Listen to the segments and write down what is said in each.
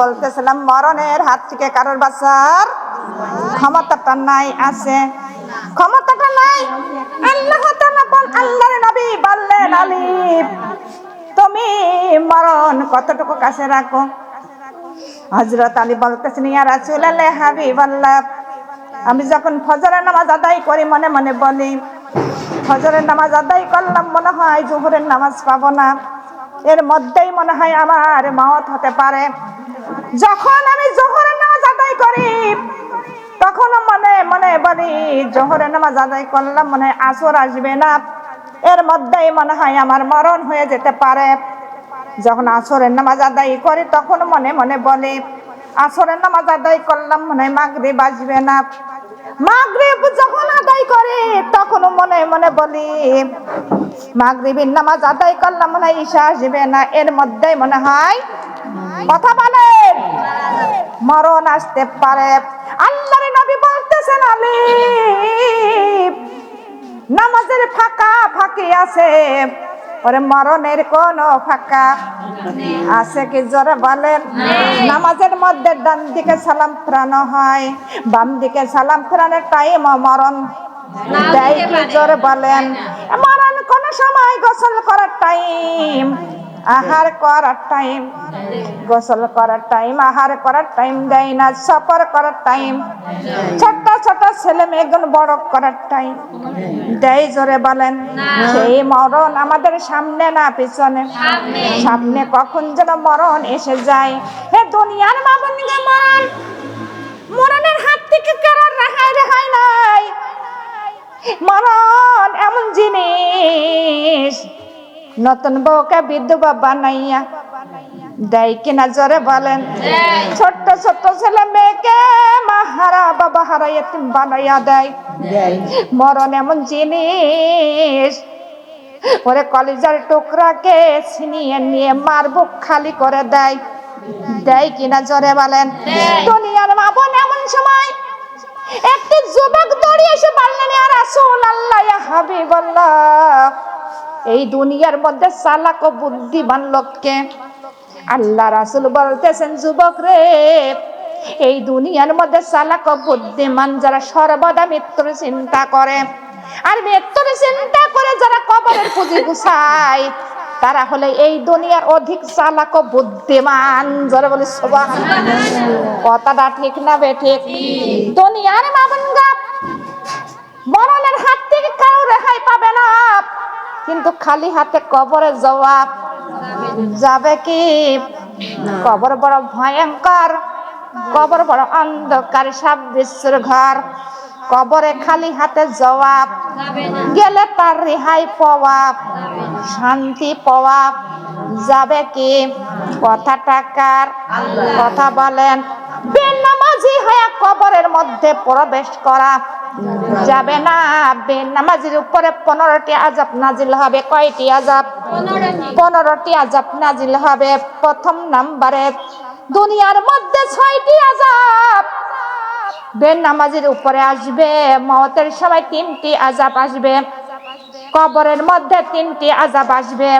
বলতেছিলাম, মরণের হাত থেকে কারোর বাঁচার ক্ষমতাটা নাই, আছে। ক্ষমতাটা নাই? আল্লাহ আল্লাহর নবী বললেন, আলিফ, তুমি মরণ কতটুকু কাছে রাখো? হযরত আলী বলতেছেন, ইয়া রাসূলুল্লাহ, হাবিবাল্লাহ। আমি যখন ফজরের নামাজ আদায় করি, মনে মনে বলি, ফজরের নামাজ আদায় করলাম, মনে হয় জোহরের নামাজ পাবো না। এর মধ্যেই মনে হয় আমার মত হতে পারে। যখন আমি জোহরের নামাজ আদায় করি তখন মনে মনে বলি জোহরের নামাজ আদায় করলাম, মনে হয় আসর আসবে না। এর মধ্যেই মনে হয় আমার মরণ হয়ে যেতে পারে। যখন আসরের নামাজ আদায় করি তখন মনে মনে বলে, আসরের নামাজ আদায় করলাম, মনে হয় মাগরিব আসবে না। মাগরিব যখন আদায় করে তখন মনে মনে বলি, মাগরিবের নামাজ আদায় করলাম, মনে ঈশা আসবে না। এর মধ্যেই মনে হয়, কথা বলেন মরণ আসতে পারে। আল্লাহর নবী বলতেছেন আলিফ নামাজের ফাঁকা ফাঁকি আছে। ওরে মরণের কোন ফাঁকা আছে কি? জোরে বলেন। নামাজের মধ্যে ডান দিকে সালাম ফেরানো হয় বাম দিকে সালাম ফেরানোর টাইম মরণ দেয় কি? জোরে বলেন। মরণ কোন সময় গোসল করার টাইম আহার করার টাইম গোসল করার টাইম আহার করার টাইম দেয় না সফর করার টাইম ছোট্ট ছোট ছেলে মেয়েগুলো বড় করার টাইম দেয় জোরে বলেন সেই মরণ আমাদের সামনে না পিছনে সামনে। কখন যেন মরণ এসে যায়। হে দুনিয়ার মামুনিকে মরণ মরণের হাত থেকে কারোর রেহাই রেহাই নাই। মরণ এমন জিনিস নতুন বউকে বিধবা বানাইয়া দেয় কিনা জোরে বলেন ছোট্ট ছোট্ট ছেলে মেয়েকে মাহারা বাবা হারা এতিম বানাইয়া দেয়। মরণ এমন জিনিস ওরে কলিজার টুকরাকে ছিনিয়ে নিয়ে মার বুক খালি করে দেয়। দেয় কিনা জোরে বলেন দুনিয়ার মা বোন এমন সময় একটি যুবক দৌড়িয়ে এসে বললেন আর রাসূল আল্লাহ হাবিবাল্লাহ। এই দুনিয়ার মধ্যে চালাক বুদ্ধিমান লোককে। আল্লাহ রাসূল বলতেছেন, যুবক রে, এই দুনিয়ার মধ্যে চালাক বুদ্ধিমান যারা সর্বদা মৃত্যুর চিন্তা করে, আর মৃত্যুর চিন্তা করে যারা কবরের পুঁজি গুছায় তারা হলে এই দুনিয়ার অধিক চালাক বুদ্ধিমান। যারা বলে কথাটা ঠিক না বে, ঠিক। দুনিয়ার মামুন গাপ মরণের হাত থেকে কেউ রেহাই পাবে না। কিন্তু খালি হাতে কবরে জবাব যাবে কি? কবর বড় ভয়ঙ্কর, কবর বড় অন্ধকার সব বিশ্বের ঘর। কবরে খালি হাতে জবাব। গেলে তার রেহাই পাওয়া শান্তি পাওয়া যাবে কি? কথা টাকার কথা বলেন। বেনামাজি হয়ে কবরের মধ্যে প্রবেশ করা। যাবে না। বেনামাজির উপরে পনেরোটি আজাব নাজিল হবে। কয়টি আজাব পনেরোটি। আজাব নাজিল হবে। প্রথম নাম্বারে। দুনিয়ার মধ্যে ছয়টি আজাব বেনামাজির উপরে আসবে, মতের সময় তিনটি আজাব আসবে। কবরের মধ্যে তিনটি আজাব আসবে।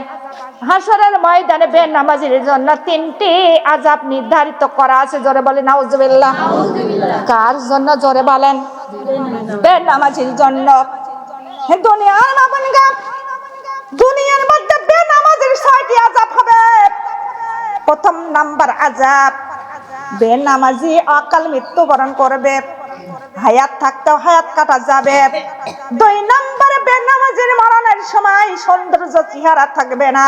হাসরের ময়দানে বেনামাজির জন্য তিনটি আজাব নির্ধারিত করা আছে। জোরে বলেন, নাউজুবিল্লাহ। কার জন্য? জোরে বলেন। বেনামাজির জন্য। দুনিয়ার মামুন দুনিয়ার মধ্যে বেনামাজির ছয়টি আজাব হবে। প্রথম নাম্বার আজাব বেনামাজি অকাল মৃত্যুবরণ করবে। হায়াত থাকতেও হায়াত কাটা যাবে। দুই নম্বরে বেনামাজির মরণের সময় সৌন্দর্য চেহারা থাকবে না।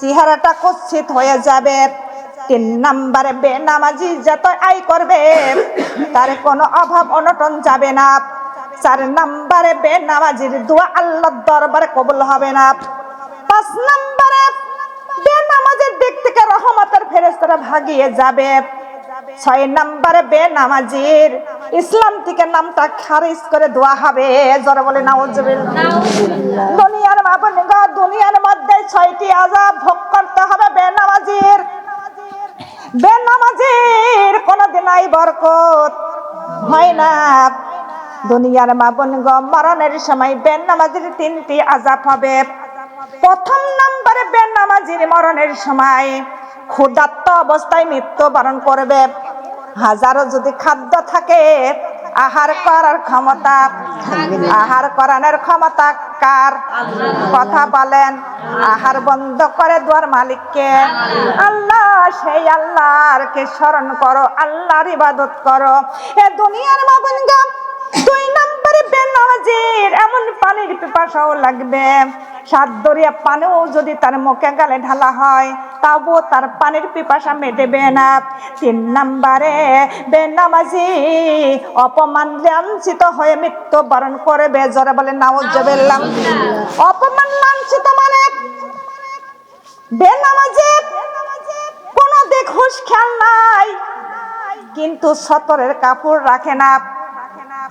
চেহারাটা কুৎসিত হয়ে যাবে। তিন নম্বরে বেনামাজি যত আয় করবে, তার কোনো অভাব অনটন যাবে না। চার নম্বরে বেনামাজির দোয়া আল্লাহর দরবারে কবুল হবে না। পাঁচ নম্বরে বেনামাজের দিক থেকে রহমতের ফেরেস্তারা ভাগিয়ে যাবে। ছয় নম্বরে বেনামাজির। ইসলাম থেকে নামটা খারিজ করে দোয়া হবে। জোরে বলে নাউজুবিল্লাহ দুনিয়ার মাপনি দুনিয়ার মধ্যে ছয়টি আজাব ভোগ করতে হবে বেনামাজির। বেনামাজির কোনোদিন আই বরকত। হয় না। দুনিয়ার মাবন গ মরণের সময় বেনামাজির তিনটি আজাব হবে। প্রথম নাম্বারে নম্বরে বেনামাজির মরণের সময় ক্ষুধার্ত অবস্থায় মৃত্যুবরণ করবে। হাজারো যদি খাদ্য থাকে, আহার করার ক্ষমতা, আহার করানোর ক্ষমতা কার? কথা বলেন, আহার বন্ধ করে দুয়ার মালিককে। আল্লাহ, সেই আল্লাহর কে স্মরণ করো, আল্লাহর ইবাদত করো। এ দুনিয়ার মাগুন দুই নম্বরে বেনামাজির এমন পানির পিপাসাও লাগবে। সাত দরিয়া পানিও যদি তার মুখে গালে ঢালা হয় তবুও তার পানির পিপাসা মেটেবে না। তিন নম্বরে বেনামাজি অপমান লাঞ্ছিত হয়ে মৃত্যুবরণ করবে। জরে বলে নাউজ্জবিল্লাহ অপমান লাঞ্ছিত মানে বেনামাজি কোনো দিক হুশ খেয়াল নাই, কিন্তু সতরের কাপড় রাখে না।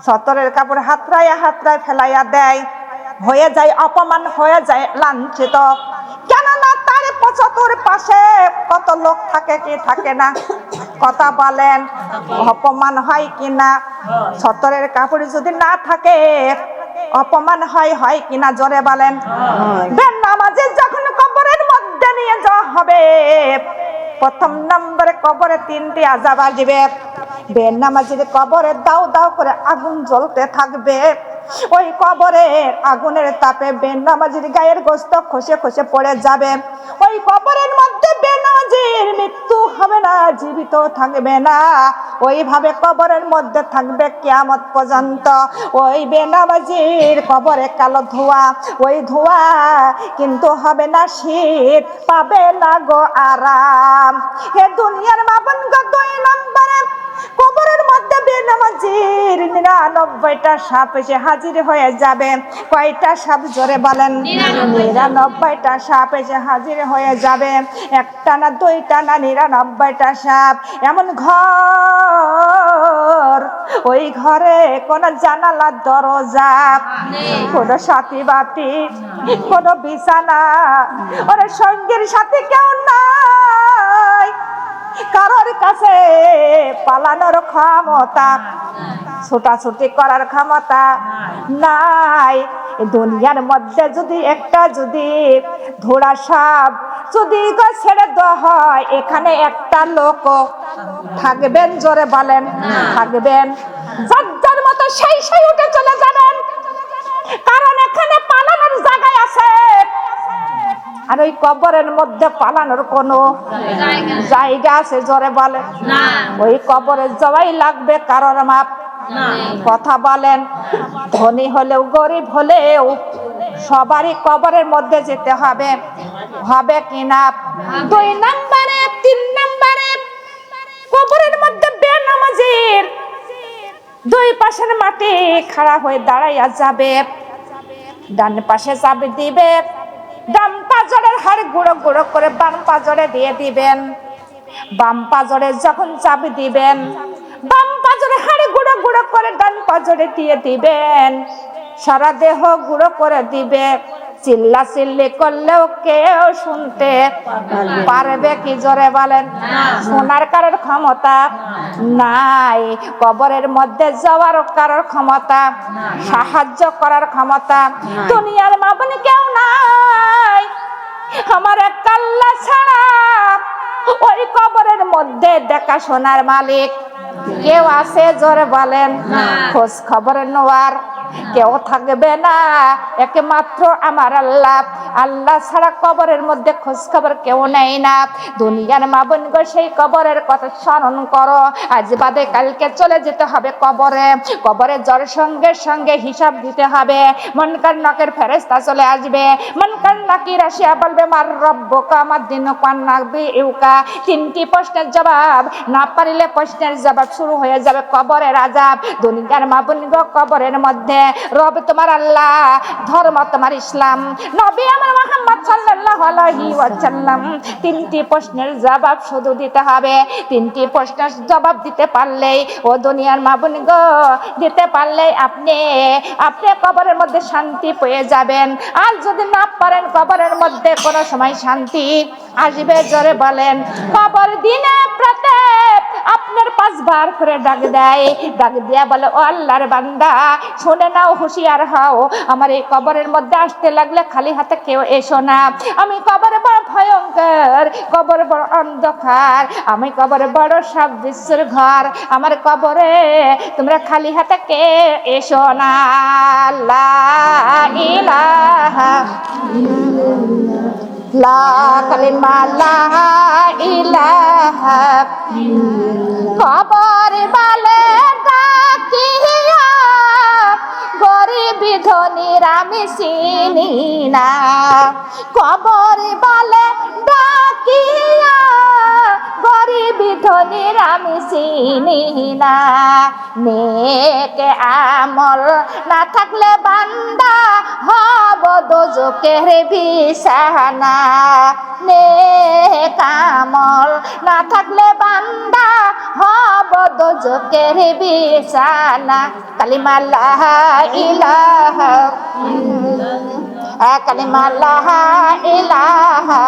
সতরের কাপড় হাতড়াইয়া হাতড়ায় ফেলাইয়া দেয়। হয়ে যায় অপমান, হয়ে যায় লাঞ্ছিত। কেননা তার পঁচাত্তর পাশে কত লোক থাকে কি থাকে না? কথা বলেন, অপমান হয় কিনা সতরের কাপড় যদি না থাকে, অপমান হয় হয় কিনা জোরে বলেন। নামাজে যখন কবরের মধ্যে নিয়ে যাওয়া হবে, প্রথম নম্বরে কবরে তিনটি আজাব আসবে। বেনামাজির কবরে দাও দাও করে আগুন জ্বলতে থাকবে। ওই কবরের আগুনের তাপে বেনামাজির গায়ের গোস্ত খসে খসে পড়ে যাবে। ওই কবরের মধ্যে বেনামাজির মৃত্যু হবে না, জীবিত থাকবে না। ওইভাবে কবরের মধ্যে থাকবে কিয়ামত পর্যন্ত। ওই বেনামাজির কবরে কালো ধোয়া, ওই ধোয়া কিন্তু হবে না, শীত পাবে না গো আরাম। হে দুনিয়ার মাবন দুই নম্বরে, কবরের মধ্যে বেনামাজির নিরানব্বইটা সাপ এসে হাজির হয়ে যাবে। কয়টা সাপ জোরে বলেন? নিরানব্বইটা সাপ এসে হাজির হয়ে যাবে। একটা না দুইটা না নিরানব্বইটা সাপ। এমন ঘর, ওই ঘরে কোন জানালা দরজা, কোন সাথী বাতি, কোন বিছানা। ওরে সঙ্গীর সাথে কেউ নাই। কারোর কাছে পালানোর ক্ষমতা ছোটাছুটি করার ক্ষমতা নাই। দুনিয়ার মধ্যে যদি একটা যদি ধোড়া সাপ যদি ছেড়ে দেওয়া হয় এখানে একটা লোক থাকবেন জোরে বলেন থাকবেন। যার মতো সেই সেই উঠে চলে যাবেন। কারণ এখানে পালানোর জায়গায় আছে। আর ওই কবরের মধ্যে পালানোর কোনো জায়গা আছে জোরে বলে ওই কবরে যাওয়াই লাগবে কারোর মাপ। কথা বলেন, ধনী হলেও গরিব হলেও সবারই কবরের মধ্যে যেতে হবে। হবে কিনা দুই নম্বরে, তিন নম্বরে, কবরের মধ্যে বেনামাজির দুই পাশের মাটি খাড়া হয়ে দাঁড়াইয়া যাবে। ডান পাশে চাবি দিবে, ডান পাজরের হাড় গুঁড়ো গুঁড়ো করে বাম পাজরে দিয়ে দিবেন। বাম পাজরে যখন চাবি দিবেন বাম পাজরে হাড়ে গুঁড়ো গুঁড়ো করে ডান পাজরে দিয়ে দিবেন। সারা দেহ গুঁড়ো করে দিবে। চিল্লা চিল্লি করলেও কেউ শুনতে পারবে কি জোরে বলেন? শোনার কারোর ক্ষমতা নাই। কবরের মধ্যে যাওয়ার কারোর ক্ষমতা সাহায্য করার ক্ষমতা দুনিয়ার মাবনি কেউ নাই। আমার এক কাল্লা ছাড়া ওই কবরের মধ্যে দেখা দেখাশোনার মালিক কেউ আছে জোরে বলেন? খোঁজ খবর নেওয়ার কেউ থাকবে না। একমাত্র আমার আল্লাহ। আল্লাহ ছাড়া কবরের মধ্যে খোঁজ খবর কেউ নেই না। দুনিয়ার মাবন গো, সেই কবরের কথা স্মরণ করো। আজ বাদে কালকে চলে যেতে হবে কবরে। কবরে জ্বর সঙ্গে সঙ্গে হিসাব দিতে হবে। মনকার নকের ফেরেস্তা চলে আসবে। মনকার নাকির আসিয়া বলবে, মার রব্বকা, আমার দিন কান নাকবি ইউকা। তিনটি প্রশ্নের জবাব, না পারিলে প্রশ্নের জবাব শুরু হয়ে যাবে কবরের আজাব দুনিয়ার মাবুন গো, কবরের মধ্যে রব তোমার আল্লাহ, ধর্ম তোমার ইসলাম। নবী আমার মোহাম্মদ সাল্লাল্লাহু আলাইহি ওয়াসাল্লাম, তিনটি প্রশ্নের জবাব শুধু দিতে হবে। তিনটি প্রশ্নের জবাব দিতে পারলেই, ও দুনিয়ার মাবুন গো, দিতে পারলেই আপনি আপনি কবরের মধ্যে শান্তি পেয়ে যাবেন। আর যদি না পারেন কবরের মধ্যে কোনো সময় শান্তি আসবে জোরে বলেন। কবর দিনে প্রত্যেক আপনার পাঁচবার করে ডাক দেয়। ডাক দিয়া বলে, ও আল্লাহর বান্দা, শুনে নাও, হুঁশিয়ার হও। আমার এই কবরের মধ্যে আসতে লাগলে খালি হাতে কেউ এসো না। আমি কবরে বড় ভয়ঙ্কর, কবর বড় অন্ধকার। আমি কবরে বড় সব বিশ্বের ঘর। আমার কবরে তোমরা খালি হাতে কে এসো না। লা কবর বালে ডাকিয়া গরিব ধনির আমি চিনি না। কবর বালে ডাকিয়া, গরিব ধনির আমি চিনি না। নেক আমল না থাকলে বান্দা হব দোজকের বিছানা। নেক আমল না থাকলে বান্দা হব দোজকের বিছানা। কালিমা লা ইলাহা কালিমা লা ইলাহা।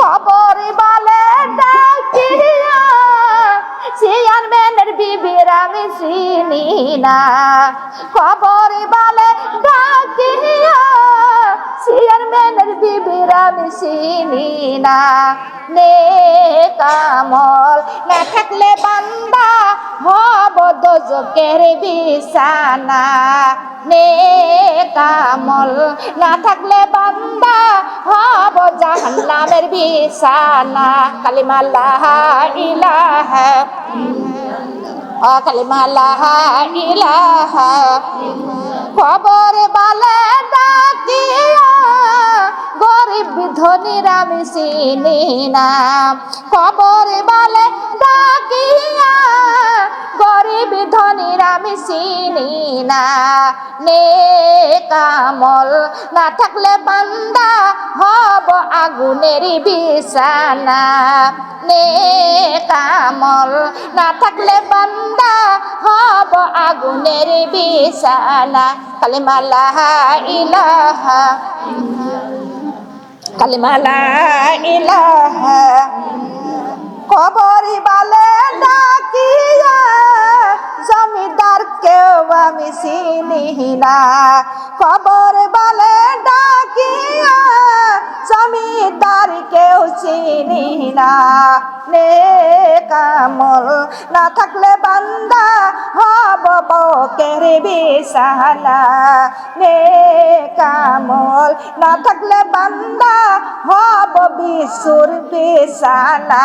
কবর বলে ডাকিয়া চেয়ারম্যানের বিবির আমি চিনি না। কবর বলে ডাকিয়া, চেয়ারম্যানের বিবির আমি চিনি না। নে কামল না থাকলে বান্দা হব দোজকের বিছানা। নে কামল না থাকলে বান্দা হব জাহান্নামের বিছানা। কালিমা লা ইলাহা কালিমা লা ইলাহা খবর বালে ডাকিয়া গরিব ধনির আমি চিনি না খবর বালে ডাকিয়া গরিব ধনির আমি চিনি না। নে কামল না থাকলে বান্দা হব আগুনের বিছানা। নে কামল না থাকলে বান্দা হব আগুনের বিছানা। কালিমা লা ইলাহা কালিমা লা ইলাহা কবরি বালে ডাকিয়া জমিদার কেউ আমি চিনি না। কবর বালে ডাকিয়া জমিদার কেউ চিনি না। নে কামল না থাকলে বান্দা হব বকের বিছানা। নে কামল না থাকলে বান্দা হব বিশুর বিছানা।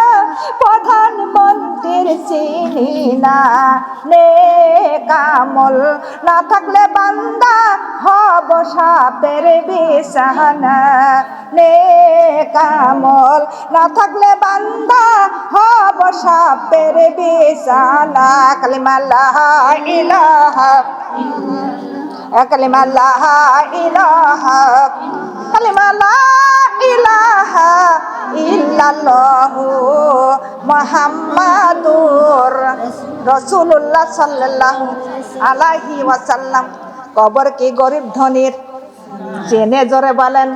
প্রধানমন্ত্রীর চিনি না নে কামল না থাকলে বান্দা হব সাপের বিছানা নে কামল না থাকলে বান্দা হব সাপের বিছানা। কালিমা লা ইলাহা। কালিমা লা ইলাহা। কালিমা লা ইল্লাল্লাহু। মুহাম্মাদুর রাসূলুল্লাহ সাল্লাল্লাহু আলাহি ওয়াসাল্লাম। কবর কি গরিব ধনির? চেনে জোরে বলেন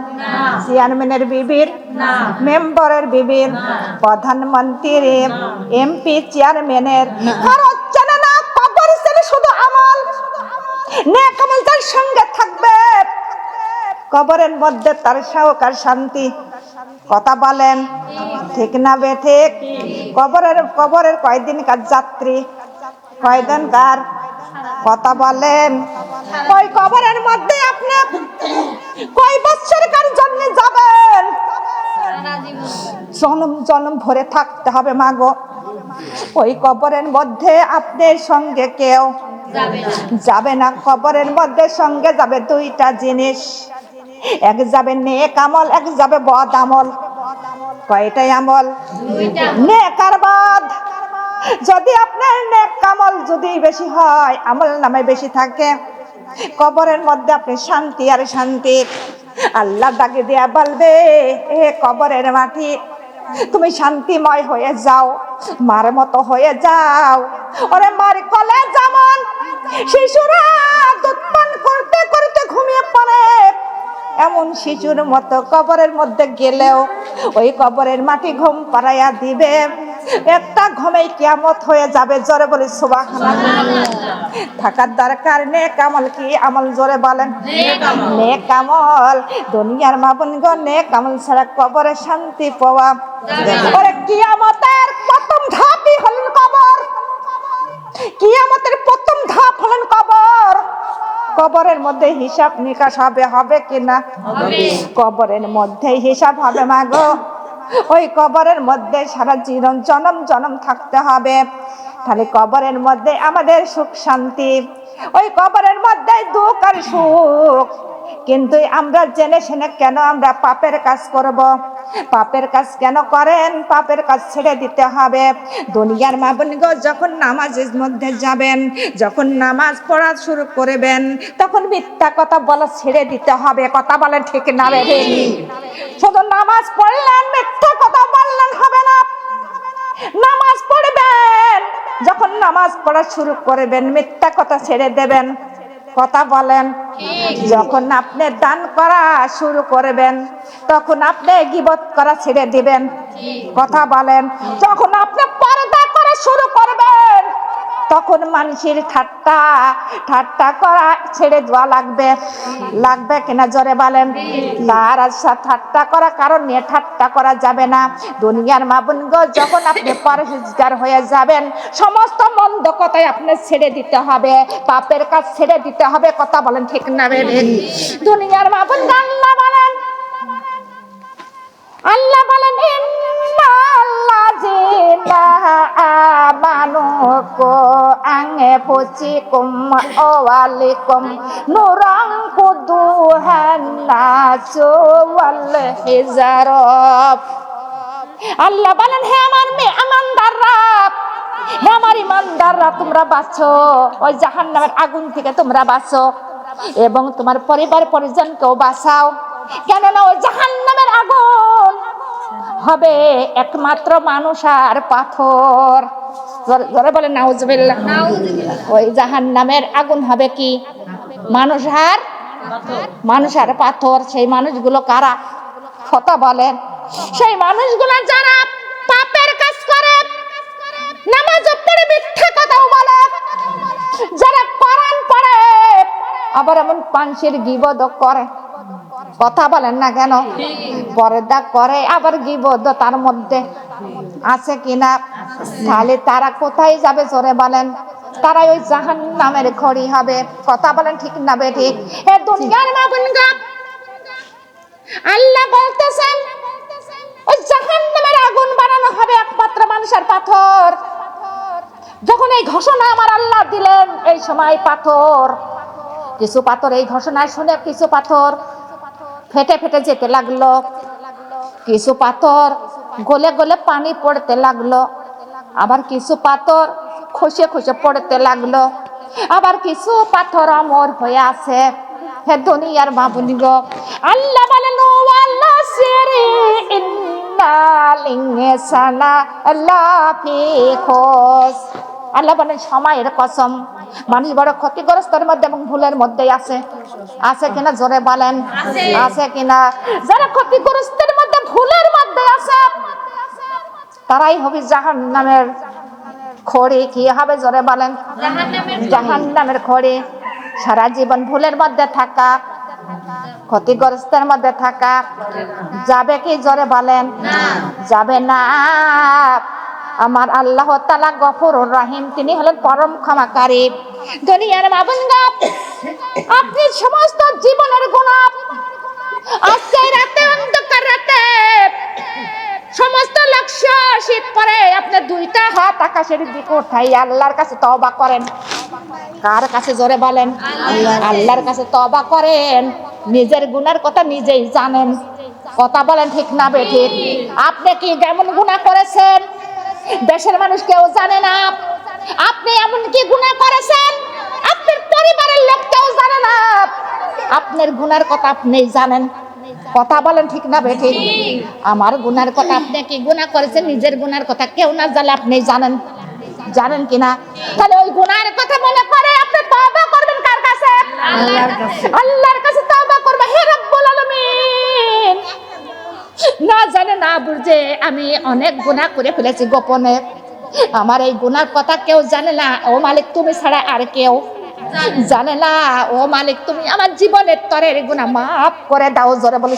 চেয়ারম্যানের বিবির মেম্বরের বিবির প্রধানমন্ত্রীর এমপি চেয়ারম্যানের। ভারত চেনে না কবর চেনে শুধু আমল। তার সঙ্গে থাকবে। কবরের মধ্যে তার সাহকার শান্তি কথা বলেন। ঠিক না বে ঠিক? কবরের কবরের কয়দিন কার যাত্রী? কয়দিন কার? কথা বলেন। ওই কবরের মধ্যে আপনি কয় বছর কার জন্য যাবেন? জনম জনম ভরে থাকতে হবে মাগো ওই কবরের মধ্যে আপনার সঙ্গে কেউ যাবে না। কবরের মধ্যে সঙ্গে যাবে দুইটা জিনিস। এক যাবে নেক আমল, এক যাবে বদ আমল। কয়টাই আমল? নেক আর বদ। যদি আপনার নেক আমল যদি বেশি হয়, আমল নামে বেশি থাকে, কবরের মধ্যে আপনি শান্তি আর শান্তি। আল্লাহ ডাকে দেয়া বলবে, এ কবরের মাটি, তুমি শান্তিময় হয়ে যাও, মার মতো হয়ে যাও। ওরে মার কলে যেমন শিশুরা দুধ পান করতে করতে ঘুমিয়ে পড়ে এমন শিশুর মতো কবরের মধ্যে গেলেও ওই কবরের মাটি ঘুম পাড়াইয়া দিবে। একটা ঘুমেই কিয়ামত হয়ে যাবে জোরে বলে সুবাহ থাকার দরকার নে কামল কি আমল জোরে বলেন? নে কামল দুনিয়ার মাবুন গো নে কামল ছাড়া কবরে শান্তি পাওয়া ওরে কিয়ামতের প্রথম ধাপই হলেন কবর কিয়ামতের প্রথম ধাপ হলেন কবর কবরের মধ্যে হিসাব নিকাশ হবে হবে কিনা কবরের মধ্যে হিসাব হবে মা গো। ওই কবরের মধ্যে সারা জীবন জনম জনম থাকতে হবে। তাহলে কবরের মধ্যে আমাদের সুখ শান্তি। ওই কবরের মধ্যে দুঃখ আর সুখ। কিন্তু আমরা জেনে শুনে কেন আমরা পাপের কাজ করব? পাপের কাজ কেন করেন? পাপের কাজ ছেড়ে দিতে হবে। দুনিয়ার মাবনগো যখন নামাজের মধ্যে যাবেন, যখন নামাজ পড়া শুরু করবেন, তখন মিথ্যা কথা বলা ছেড়ে দিতে হবে। কথা বলেন ঠিক না শুধু নামাজ পড়লেন, মিথ্যা কথা বললেন হবে না। নামাজ পড়বেন, যখন নামাজ পড়া শুরু করবেন, মিথ্যা কথা ছেড়ে দেবেন। কথা বলেন। যখন আপনি দান করা শুরু করবেন তখন আপনি গিবত করা ছেড়ে দিবেন। কথা বলেন। যখন আপনি পর্দা করা শুরু করবেন তখন মানুষের ঠাট্টা ঠাট্টা করা ছেড়ে দেওয়া লাগবে। লাগবে কিনা জোরে বলেন? তার ঠাট্টা করা কারণ নিয়ে ঠাট্টা করা যাবে না। দুনিয়ার মাবুনগ যখন আপনি পরহেজগার হয়ে যাবেন, সমস্ত মন্দ কথাই আপনি ছেড়ে দিতে হবে। পাপের কাজ ছেড়ে দিতে হবে, কথা বলেন ঠিক না দুনিয়ার মাবুন আল্লাহ বলেন? আল্লাহ বলেন ইন্নাল্লাযীনা আমানু কো আঙে ফুসিকুম ওয়ালিকুম নুরাং কুদুহান নাসু ওয়াল হিজারব। আল্লাহ বলেন, হে আমার মেয়ে আমানদাররা হে আমার ইমানদাররা, তোমরা বাঁচো। ওই জাহান্নামের আগুন থেকে তোমরা বাঁচো এবং তোমার পরিবার পরিজনকেও বাঁচাও। কেননা ওই জাহান্নামের আগুন। হবে একমাত্র মানুষ আর পাথর। জোরে বলে নাউজুবিল্লাহ। ওই জাহান্নামের আগুন হবে কি? মানুষ আর মানুষ আর পাথর। সেই মানুষগুলো কারা? কথা বলেন। সেই মানুষগুলো যারা পাপের কাজ করে, নামাজ পড়ে মিথ্যা কথাও বলে। যারা কোরআন পড়ে আবার এমন পাংশের গিবদ করে। কথা বলেন না কেন? পর্দা করে আবার গিবদ তার মধ্যে আছে কিনা? তাহলে তারা কোথায় যাবে জোরে বলেন? তারা ওই জাহান নামের খড়ি হবে। কথা বলেন ঠিক না বে ঠিক? হে দুনিয়ার মাগুনগা আল্লাহ বলতেছেন ওই জাহান্নামের আগুন বানানো হবে একমাত্র মানুষের পাথর। যখন এই ঘোষণা আমার আল্লাহ দিলেন, এই সময় পাথর। কিছু পাথর এই ঘোষণা শুনে কিছু পাথর ফেটে ফেটে যেতে লাগল। কিছু পাথর গলে গলে পানি পড়তে লাগল। আবার কিছু পাথর খসে খসে পড়তে লাগল। আবার কিছু পাথর অমর হয়ে আছে। হে দুনিয়ার বাবুনি গো, আল্লাহ বলেন আল্লাহ, সিরি ইন্নাল ইনসানা লাফি খোস। আল্লাহ বলেন সময়ের কসম। মানুষ বড় ক্ষতিগ্রস্তের মধ্যে এবং ভুলের মধ্যেই আছে। আছে কিনা জোরে বলেন? আছে। কিনা? যারা ক্ষতিগ্রস্তের মধ্যে ভুলের মধ্যে আছে। তারাই হবে জাহান নামের খড়ি। কি হবে জোরে বলেন? জাহান নামের খড়ি। সারা জীবন ভুলের মধ্যে থাকা ক্ষতিগ্রস্তের মধ্যে থাকা। যাবে কি জোরে বলেন? যাবে না। আমার আল্লাহ তালা গফর রাহিম, তিনি হলেন পরম ক্ষমাকারী। দুনিয়ার মাবুন আপনি সমস্ত জীবনের গুণা আজকে রাতে, অন্ধকার রাতে, সমস্ত লক্ষ্য শীত পরে আপনি দুইটা হাত আকাশের দিকে উঠাই আল্লাহর কাছে তওবা করেন। কার কাছে জোরে বলেন? আল্লাহর কাছে তওবা করেন। নিজের গুনার কথা নিজেই জানেন। কথা বলেন ঠিক না বে ঠিক? আপনি কি কেমন গুনাহ করেছেন? দেশের মানুষ কেউ জানে না। আপনি এমন কি গুনাহ করেছেন? আপনার পরিবারের লোক কেউ জানে না। আপনার গুনার কথা আপনি জানেন। কথা বলেন ঠিক না বেঠি? আমার গুনার কথা আপনি কি গুনাহ করেছেন? নিজের গুনার কথা কেউ না জানে আপনি জানেন। জানেন কিনা তাহলে ওই গুনার কথা মনে করে আপনি তওবা করবেন কার কাছে? আল্লাহর কাছে। আল্লাহর কাছে তওবা করবে হে রব্বুল আলামিন! না জানে না বুঝে আমি অনেক গুণা করে ফেলেছি গোপনে। আমার এই গুণার কথা কেউ জানে না ও মালিক তুমি ছাড়া আর কেউ জানে না। ও মালিক তুমি আমার জীবনের তরের গুণা মাফ করে দাও জোরে বলে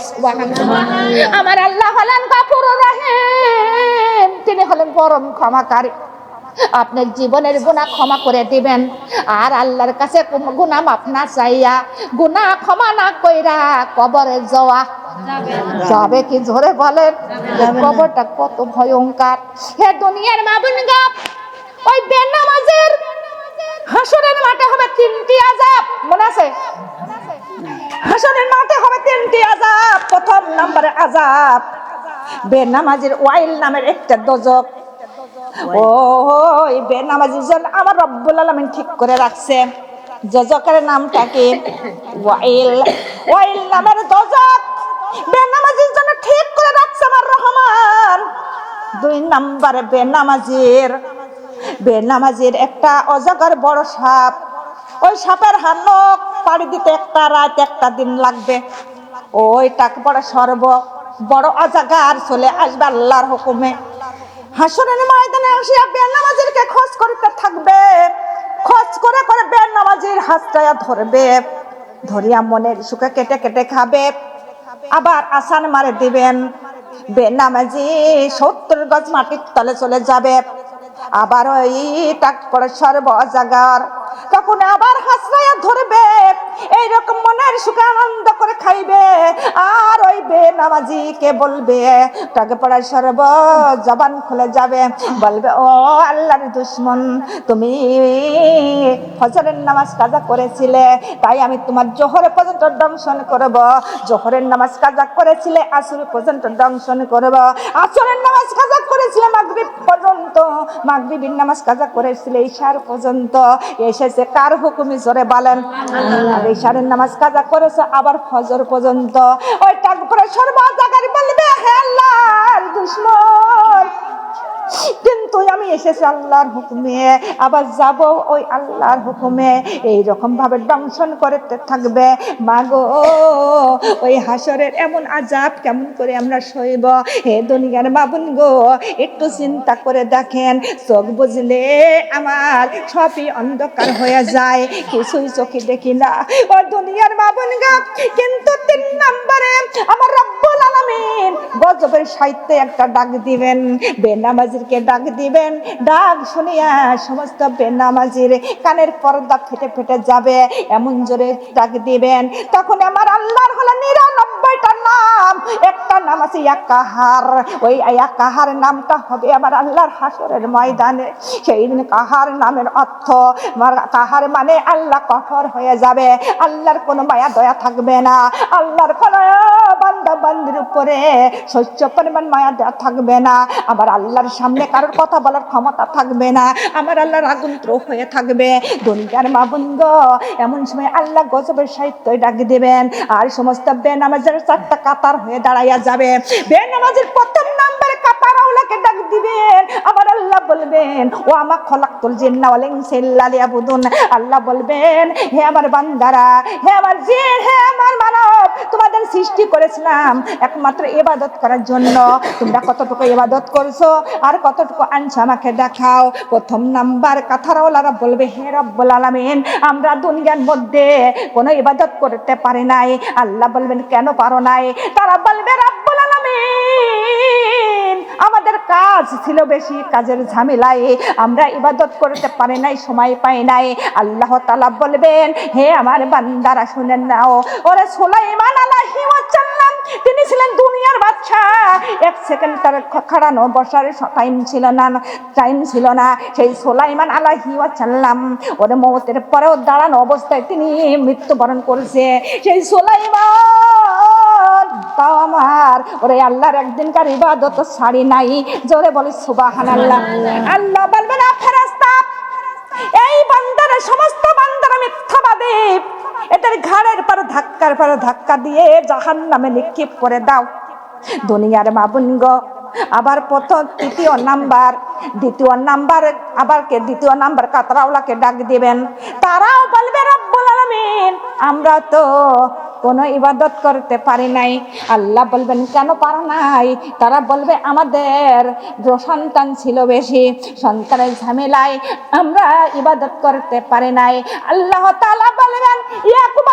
আমার আল্লাহ হলেন কাপুর রহিম। তিনি হলেন পরম ক্ষমাকারী। আপনার জীবনের গুণা ক্ষমা করে দিবেন। আর আল্লাহর কাছে গুণা মাপ না চাইয়া গুণা ক্ষমা না কইরা কবরে যাওয়া যাবে কি জোরে বলেন? কবরটা কত ভয়ঙ্কর। হে দুনিয়ার মাবুন গাপ ওই বেনামাজের হাসরের মাঠে হবে তিনটি আজাব মনে আছে? হাসরের মাঠে হবে তিনটি আজাব প্রথম নম্বরে আজাব বেনামাজের ওয়াইল নামের একটা দজক। ওই। বেনামাজির জন্য আমার রব্বুল আলামিন ঠিক করে রাখছে। যজকের নামটা কি? ওয়াইল। ওয়াইল নামের দজক বেনামাজির জন্য ঠিক করে রাখছে আমার রহমান। দুই নম্বরে বেনামাজির। বেনামাজির একটা অজগর বড় সাপ। ওই সাপের হানক পাড়ি দিতে একটা রাত, একটা দিন লাগবে। ওইটাকে বড় সর্ব বড় অজাগার চলে আসবে আল্লাহর হুকুমে। হাসরের ময়দানে আসিয়া বেনামাজিরকে খোঁজ করতে থাকবে। খোঁজ করে করে বেনামাজির হাতটায়া ধরবে। ধরিয়া মনের সুখে কেটে কেটে খাবে। আবার আসান মারে দিবেন। বেনামাজি সত্তর গজ মাটির তলে চলে যাবে। আবার ওই টাক করে সর্ব জাগার তখন আবার হাসরাইয়া ধরবে, এইরকম মনের সুখে আনন্দ করে খাইবে। আর ওই বেনামাজি কে বলবে, তাকে পড়ার সর্ব জবান খুলে যাবে। বলবে, ও আল্লাহর দুশ্মন, তুমি ফজরের নামাজ কাজা করেছিলে, তাই আমি তোমার জোহরে পর্যন্ত দংশন করব। জোহরের নামাজ কাজা করেছিলে, আসর পর্যন্ত দংশন করব। আসরের নামাজ কাজা করেছিলে, মাগরিব পর্যন্ত মাগরিবের নামাজ কাজা করেছিলে ঈশার পর্যন্ত এসেছে। কার হুকুমি জোরে বলেন? ঈশারের নামাজ কাজা করেছে আবার ফজর পর্যন্ত। ওই টাকা সর্ব জায়গায় বলবে, হে আল্লাহর দুশ্মন। কিন্তু আমি এসেছি আল্লাহর হুকুমে, আবার যাব ওই আল্লাহর হুকুমে। এই রকম ভাবে দংশন করতে থাকবে। মাগো, ওই হাসরের এমন আজাব কেমন করে আমরা সইব? হে দুনিয়ার বাবুন গো, একটু চিন্তা করে দেখেন। চোখ বুঝলে আমার সবই অন্ধকার হয়ে যায়। কিছুই চোখে দেখি না। ও দুনিয়ার বাবুন গো, কিন্তু তিন নম্বরে আমার রব্বুল আলামিন গজবের সাহিত্যে একটা ডাক দিবেন। বেনামাজিরকে ডাক দিবেন, ডাক শুনিয়া সমস্ত বেনামাজির কানের পর্দা ফেটে ফেটে যাবে, এমন জোরে ডাক দিবেন। তখন আমার আল্লাহর হলো নিরানব্বইটা নাম, একটা নাম আছে কাহার ওই কাহার নামটা হবে আমার আল্লাহর হাসরের ময়দানে। সেই দিন কাহার নামের অর্থ কাহার মানে আল্লাহ কঠোর হয়ে যাবে, আল্লাহর কোনো মায়া দয়া থাকবে না। আল্লাহর কোনো বান্দা বান্দির উপরে সহ্য পরিমাণ মায়া দেওয়া থাকবে না। আবার আল্লাহর সামনে কারোর কথা বলার ক্ষমতা থাকবে না। আমার আল্লাহর আগুন ত্রো হয়ে থাকবে। দুনিয়ার মাবুন্দ এমন সময় আল্লাহ গজবের সাহিত্য ডাক দিবেন। আর সমস্ত বেনামাজের চারটা কাতার হয়ে দাঁড়াইয়া যাবে। বেনামাজের প্রথম নাম্বারে কাতার আওলাকে ডাক দিবেন। আমার আল্লাহ বলবেন, ও আমার খলাক্তুল জিন্না ওয়াল ইনসা ইল্লা লিয়াবুদুন আল্লাহ বলবেন, হে আমার বান্দারা, হে আমার জিন, হে আমার মানব, তোমাদের সৃষ্টি করেছিলাম একমাত্র ইবাদত করার জন্য। তোমরা কতটুকু ইবাদত করছ? আর কতটুকু আনছে আমাকে দেখাও। প্রথম নাম্বার কাথারওয়ালারা বলবে, হে রব্বুল আলমিন, আমরা দুনিয়ার মধ্যে কোনো ইবাদত করতে পারি নাই। আল্লাহ বলবেন, কেন পারো নাই? তারা বলবে, রব্বুল আলামিন আমাদের কাজ ছিল বেশি কাজের ঝামেলায়। আমরা ইবাদত করতে পারি নাই, সময় পাই নাই। আল্লাহ তালা বলবেন, হে আমার বান্দারা, শুনেন নাও। ওরা সুলাইমান ওয়াসাল্লাম, তিনি ছিলেন দুনিয়ার বাচ্চা এক সেকেন্ড তার খাড়ানো বসার টাইম ছিল না টাইম ছিল না। সেই সোলাইমান আলাহি ওয়াসাল্লাম, ওর মৌতের পরেও দাঁড়ানো অবস্থায় তিনি মৃত্যুবরণ করেছে। সেই সোলাইমান তাও আমার। ওরে আল্লাহর একদিনকার ইবাদত ছাড়ি নাই। জোরে বলি সুবাহান আল্লাহ আল্লাহ বলবে না ফেরাস্তা এই বান্দারা সমস্ত বান্দারা মিথ্যাবাদী ঘাড়ের পর ধাক্কার পর ধাক্কা দিয়ে জাহান নামে নিক্ষেপ করে দাও। দুনিয়ার মাবুন গো, আবার প্রথম, তৃতীয় নাম্বার, দ্বিতীয় নাম্বার, আবার কে দ্বিতীয় নাম্বার কাতরাওলাকে ডাক দিবেন। তারাও বলবে, রব্বুল আলামিন, আমরা তো কোনো ইবাদত করতে পারি নাই। আল্লাহ বলবেন, কেন পারো নাই? তারা বলবে, আমাদের সন্তান ছিল বেশি, সন্তানের ঝামেলায় আমরা ইবাদত করতে পারি নাই। আল্লাহ তাআলা বলবেন, ইয়াকুব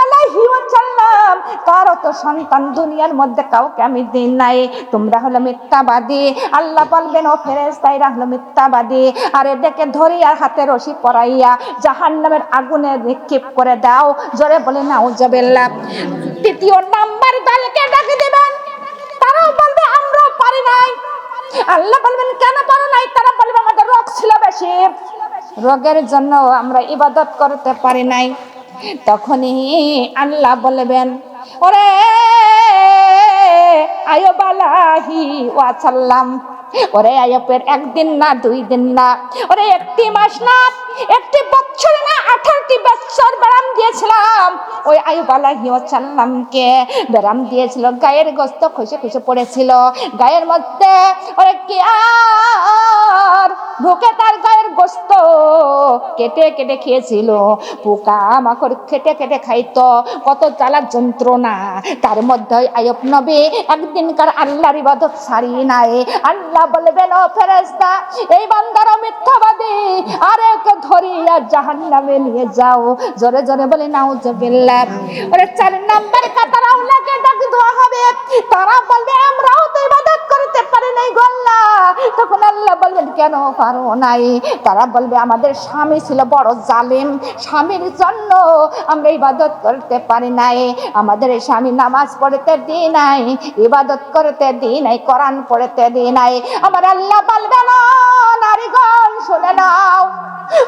তো সন্তান দুনিয়ার মধ্যে কাউকে আমি দিন নাই। তোমরা হলো মিথ্যাবাদী। আল্লাহ বলবেন, ও ফেরেশতাইরা হলো মিথ্যাবাদী। আর এদেরকে ধরিয়া হাতে রশি পরাইয়া জাহান্নামের আগুনে নিক্ষেপ করে দাও। জোরে বলে না নাউজুবিল্লাহ। তৃতীয় নাম্বার দলকে ডাকে দিবেন। তারাও বলবে, আমরাও পারি নাই। আল্লাহ বলবেন, কেন পারো নাই? তারা বলবে, আমাদের রোগ ছিল বেশি। রোগের জন্য আমরা ইবাদত করতে পারি নাই। তখনই আল্লাহ বলবেন, ওরে আয়বালাহি ওয়াসাল্লাম, ওরে আয়পের একদিন না, দুই দিন না, ওরে একটি মাস না, একটি বছর না আঠারোটি ব্যারাম দিয়েছিলাম। ওই ব্যারাম দিয়েছিল, গায়ের গোস্ত খসে খসে পড়েছিল। গায়ের মধ্যে কি আর? ঢুকে তার গায়ের গোস্ত কেটে কেটে খেয়েছিল। পোকা মাকড় কেটে কেটে খাইতো, কত জ্বালা যন্ত্রণা। তার মধ্যে আয়ব নবী একদিনকার আল্লাহর ইবাদত ছাড়ি নাই। আল্লাহ বলবেন, ও ফেরেশতা, এই বান্দার মিথ্যাবাদী। আর একে ধরিয়া জাহান্নামে নিয়ে যাও। জোরে জোরে বলে, নাউজুবিল্লাহ। ওরে চার নাম্বার কাতার আউলাকে ডাক দেওয়া হবে। তারা বলবে, আমরাও তো ইবাদত করতে পারি নাই গল্লা। তখন আল্লাহ বলবেন কেন পারো নাই? তারা বলবে, আমাদের স্বামী ছিল বড় স্বামীর জন্য আমরা ইবাদত করতে পারি নাই। আমাদের এই স্বামী নামাজ পড়তে দিই নাই, ইবাদত করতে দিই নাই, কোরআন পড়তে দিই নাই। আমার আল্লাহ বলবেন, "ও নারীগণ, শুনে নাও।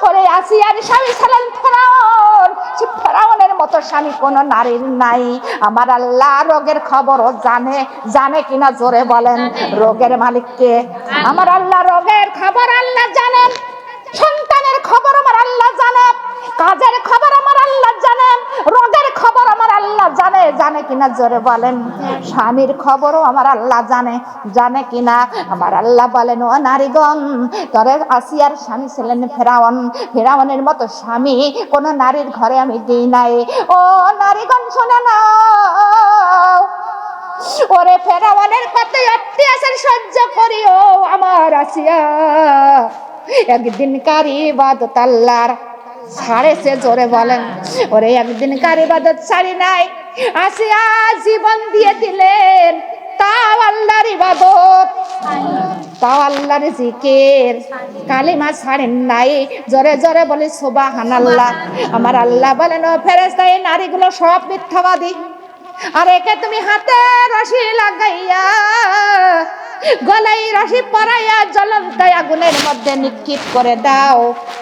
ওরে আসিয়ার স্বামী ছিলেন ফেরাউন, সে ফেরাউনের মতো স্বামী কোনো নারীর নাই। আমার আল্লাহ রোগের খবরও জানে জানে কিনা জোরে বলেন, রোগের মালিককে আমার আল্লাহ রোগের খবর আল্লাহ জানেন, সন্তানের খবর আমার আল্লাহ জানেন, কাজের খবর আমার আল্লাহ জানেন রোগের খবর আমার আল্লাহ জানে জানে কিনা? জোরে বলেন। স্বামীর খবরও আমার আল্লাহ জানে। জানে কিনা? আমার আল্লাহ বলেন, ও নারীগণ তরে আসিয়ার স্বামী ছিলেন ফেরাউন। ফেরাউনের মতো স্বামী কোনো নারীর ঘরে আমি দিই নাই। ও নারীগণ শোনে না ওরে ফেরাউনের কত অত্যাচার সহ্য করিও আমার আসিয়া। একদিন কার ইবাদত আল্লাহর ছাড়েছে জোরে বলেন, ওরে একদিন কার ইবাদত ছাড়ি নাই? আসিয়া জীবন দিয়ে দিলেন, তাও আল্লাহর ইবাদত। তাও আল্লাহর জিকির। কালিমা ছাড়েন নাই। জোরে জোরে বলি সুবাহান আল্লাহ আমার আল্লাহ বলেন, ও ফেরেস্তা এই নারীগুলো সব মিথ্যাবাদী। আর একে তুমি হাতে রশি লাগাইয়া গলাই রশি পরাইয়া জ্বলন্ত আগুনের মধ্যে নিক্ষেপ করে দাও।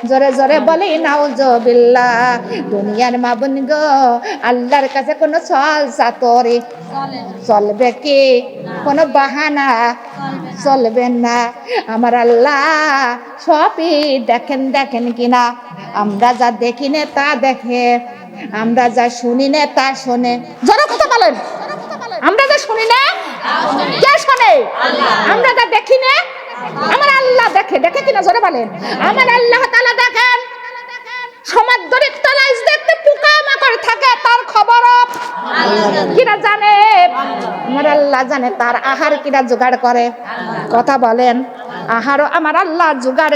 জোরে জোরে বলি নাউজবিল্লা দুনিয়ার মাবুন গো আল্লাহর কাছে কোনো চল চাতরে। চলবে কি? কোনো বাহানা? চলবে না। আমার আল্লাহ সবই দেখেন দেখেন কিনা। আমরা যা দেখি না তা দেখে। আমরা যা শুনি না তা শোনে। জোরে কথা বলেন। আমরা যা শুনি না কে শোনে? আমরা যা দেখি না, আমার আল্লাহ দেখে। দেখে কিনা, জোরে বলেন। আমার আল্লাহ তালা দেখেন। সমাজ দরিক তলায় দেখতে পোকা মাকড় থাকে, তার খবর কিনা জানে? আমার আল্লাহ জানে, তার আহার কিরা জোগাড় করে। কথা বলেন, আহারও আমার আল্লাহ জোগাড়